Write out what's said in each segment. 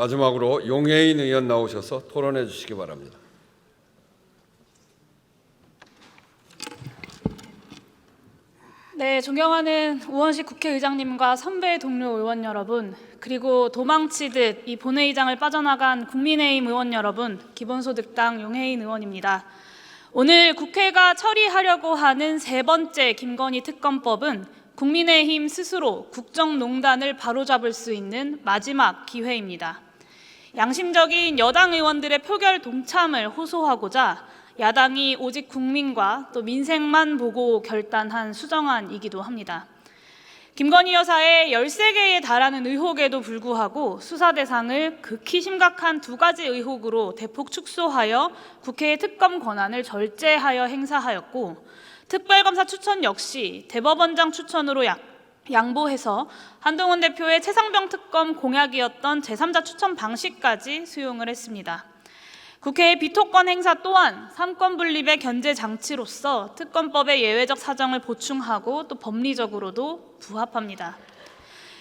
마지막으로 용해인 의원 나오셔서 토론해 주시기 바랍니다. 네, 존경하는 우원식 국회의장님과 선배 동료 의원 여러분, 그리고 도망치듯 이 본회의장을 빠져나간 국민의힘 의원 여러분, 기본소득당 용해인 의원입니다. 오늘 국회가 처리하려고 하는 세 번째 김건희 특검법은 국민의힘 스스로 국정농단을 바로잡을 수 있는 마지막 기회입니다. 양심적인 여당 의원들의 표결 동참을 호소하고자 야당이 오직 국민과 또 민생만 보고 결단한 수정안이기도 합니다. 김건희 여사의 13개에 달하는 의혹에도 불구하고 수사 대상을 극히 심각한 두 가지 의혹으로 대폭 축소하여 국회의 특검 권한을 절제하여 행사하였고 특별검사 추천 역시 대법원장 추천으로 양, 양보해서 한동훈 대표의 최상병 특검 공약이었던 제3자 추천 방식까지 수용을 했습니다. 국회의 비토권 행사 또한 삼권 분립의 견제 장치로서 특검법의 예외적 사정을 보충하고 또 법리적으로도 부합합니다.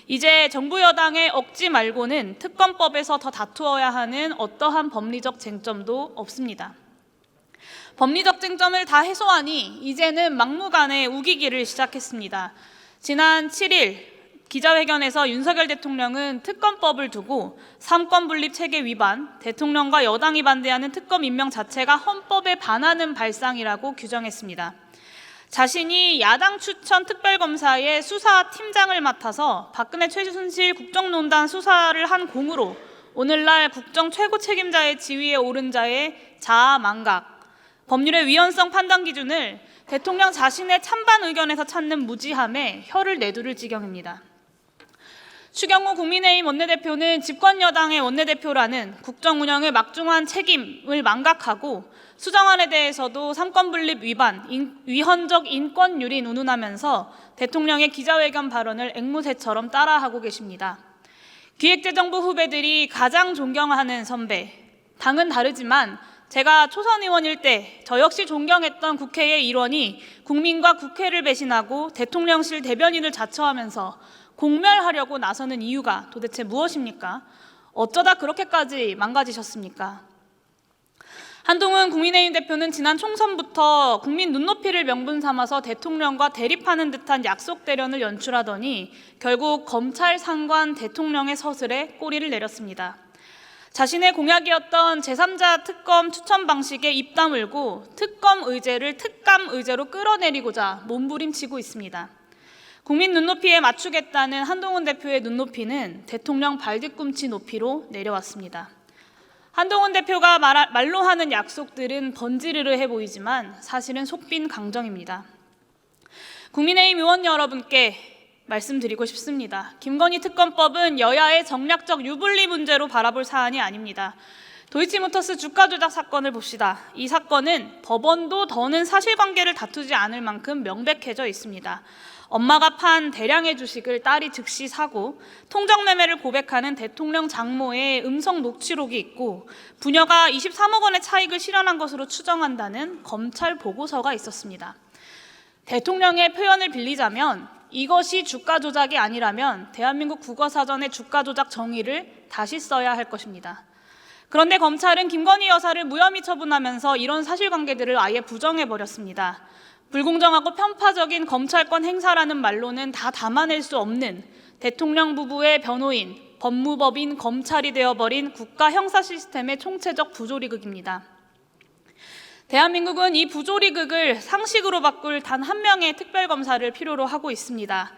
이제 정부 여당의 억지 말고는 특검법에서 더 다투어야 하는 어떠한 법리적 쟁점도 없습니다. 법리적 쟁점을 다 해소하니 이제는 막무가내 우기기를 시작했습니다. 지난 7일 기자회견에서 윤석열 대통령은 특검법을 두고 삼권 분립 체계 위반, 대통령과 여당이 반대하는 특검 임명 자체가 헌법에 반하는 발상이라고 규정했습니다. 자신이 야당 추천 특별검사의 수사 팀장을 맡아서 박근혜 최순실 국정농단 수사를 한 공으로 오늘날 국정 최고 책임자의 지위에 오른 자의 자아 망각, 법률의 위헌성 판단 기준을 대통령 자신의 찬반 의견에서 찾는 무지함에 혀를 내두를 지경입니다. 추경호 국민의힘 원내대표는 집권 여당의 원내대표라는 국정 운영의 막중한 책임을 망각하고 수정안에 대해서도 삼권 분립 위반, 인, 위헌적 인권 유린 운운하면서 대통령의 기자회견 발언을 앵무새처럼 따라하고 계십니다. 기획재정부 후배들이 가장 존경하는 선배, 당은 다르지만 제가 초선 의원일 때 저 역시 존경했던 국회의 일원이 국민과 국회를 배신하고 대통령실 대변인을 자처하면서 공멸하려고 나서는 이유가 도대체 무엇입니까? 어쩌다 그렇게까지 망가지셨습니까? 한동훈 국민의힘 대표는 지난 총선부터 국민 눈높이를 명분 삼아서 대통령과 대립하는 듯한 약속 대련을 연출하더니 결국 검찰 상관 대통령의 서슬에 꼬리를 내렸습니다. 자신의 공약이었던 제3자 특검 추천 방식에 입 다물고 특검 의제를 특감 의제로 끌어내리고자 몸부림치고 있습니다. 국민 눈높이에 맞추겠다는 한동훈 대표의 눈높이는 대통령 발뒤꿈치 높이로 내려왔습니다. 한동훈 대표가 말, 말로 하는 약속들은 번지르르 해 보이지만 사실은 속빈 강정입니다. 국민의힘 의원 여러분께 말씀드리고 싶습니다. 김건희 특검법은 여야의 정략적 유불리 문제로 바라볼 사안이 아닙니다. 도이치모터스 주가 조작 사건을 봅시다. 이 사건은 법원도 더는 사실관계를 다투지 않을 만큼 명백해져 있습니다. 엄마가 판 대량의 주식을 딸이 즉시 사고 통정 매매를 고백하는 대통령 장모의 음성 녹취록이 있고 부녀가 23억 원의 차익을 실현한 것으로 추정한다는 검찰 보고서가 있었습니다. 대통령의 표현을 빌리자면 이것이 주가 조작이 아니라면 대한민국 국어사전의 주가 조작 정의를 다시 써야 할 것입니다. 그런데 검찰은 김건희 여사를 무혐의 처분하면서 이런 사실관계들을 아예 부정해 버렸습니다. 불공정하고 편파적인 검찰권 행사라는 말로는 다 담아낼 수 없는 대통령 부부의 변호인, 법무법인, 검찰이 되어버린 국가 형사 시스템의 총체적 부조리극입니다. 대한민국은 이 부조리극을 상식으로 바꿀 단 한 명의 특별검사를 필요로 하고 있습니다.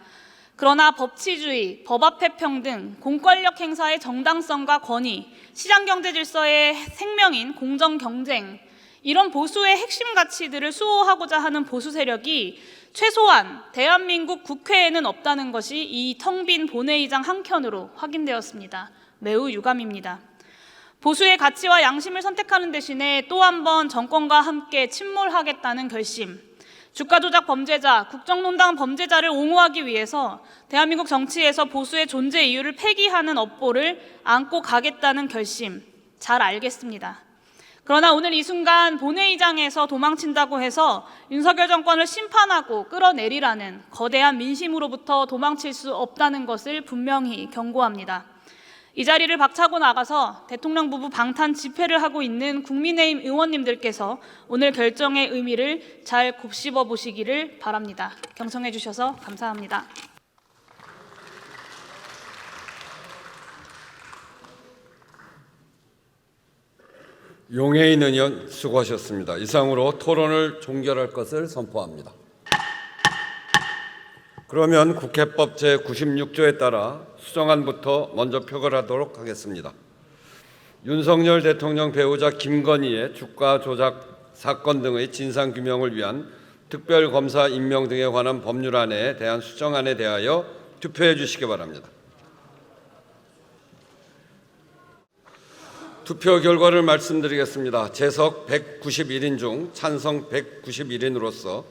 그러나 법치주의, 법 앞의 평등, 공권력 행사의 정당성과 권위, 시장 경제 질서의 생명인 공정 경쟁, 이런 보수의 핵심 가치들을 수호하고자 하는 보수 세력이 최소한 대한민국 국회에는 없다는 것이 이 텅 빈 본회의장 한켠으로 확인되었습니다. 매우 유감입니다. 보수의 가치와 양심을 선택하는 대신에 또 한 번 정권과 함께 침몰하겠다는 결심, 주가 조작 범죄자, 국정농단 범죄자를 옹호하기 위해서 대한민국 정치에서 보수의 존재 이유를 폐기하는 업보를 안고 가겠다는 결심, 잘 알겠습니다. 그러나 오늘 이 순간 본회의장에서 도망친다고 해서 윤석열 정권을 심판하고 끌어내리라는 거대한 민심으로부터 도망칠 수 없다는 것을 분명히 경고합니다. 이 자리를 박차고 나가서 대통령 부부 방탄 집회를 하고 있는 국민의힘 의원님들께서 오늘 결정의 의미를 잘 곱씹어 보시기를 바랍니다. 경청해 주셔서 감사합니다. 용해인 의원 수고하셨습니다. 이상으로 토론을 종결할 것을 선포합니다. 그러면 국회법 제96조에 따라 수정안부터 먼저 표결하도록 하겠습니다. 윤석열 대통령 배우자 김건희의 주가 조작 사건 등의 진상 규명을 위한 특별검사 임명 등에 관한 법률안에 대한 수정안에 대하여 투표해 주시기 바랍니다. 투표 결과를 말씀드리겠습니다. 재석 191인 중 찬성 191인으로서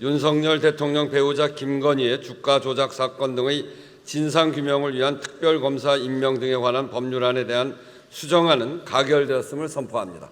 윤석열 대통령 배우자 김건희의 주가 조작 사건 등의 진상 규명을 위한 특별검사 임명 등에 관한 법률안에 대한 수정안은 가결되었음을 선포합니다.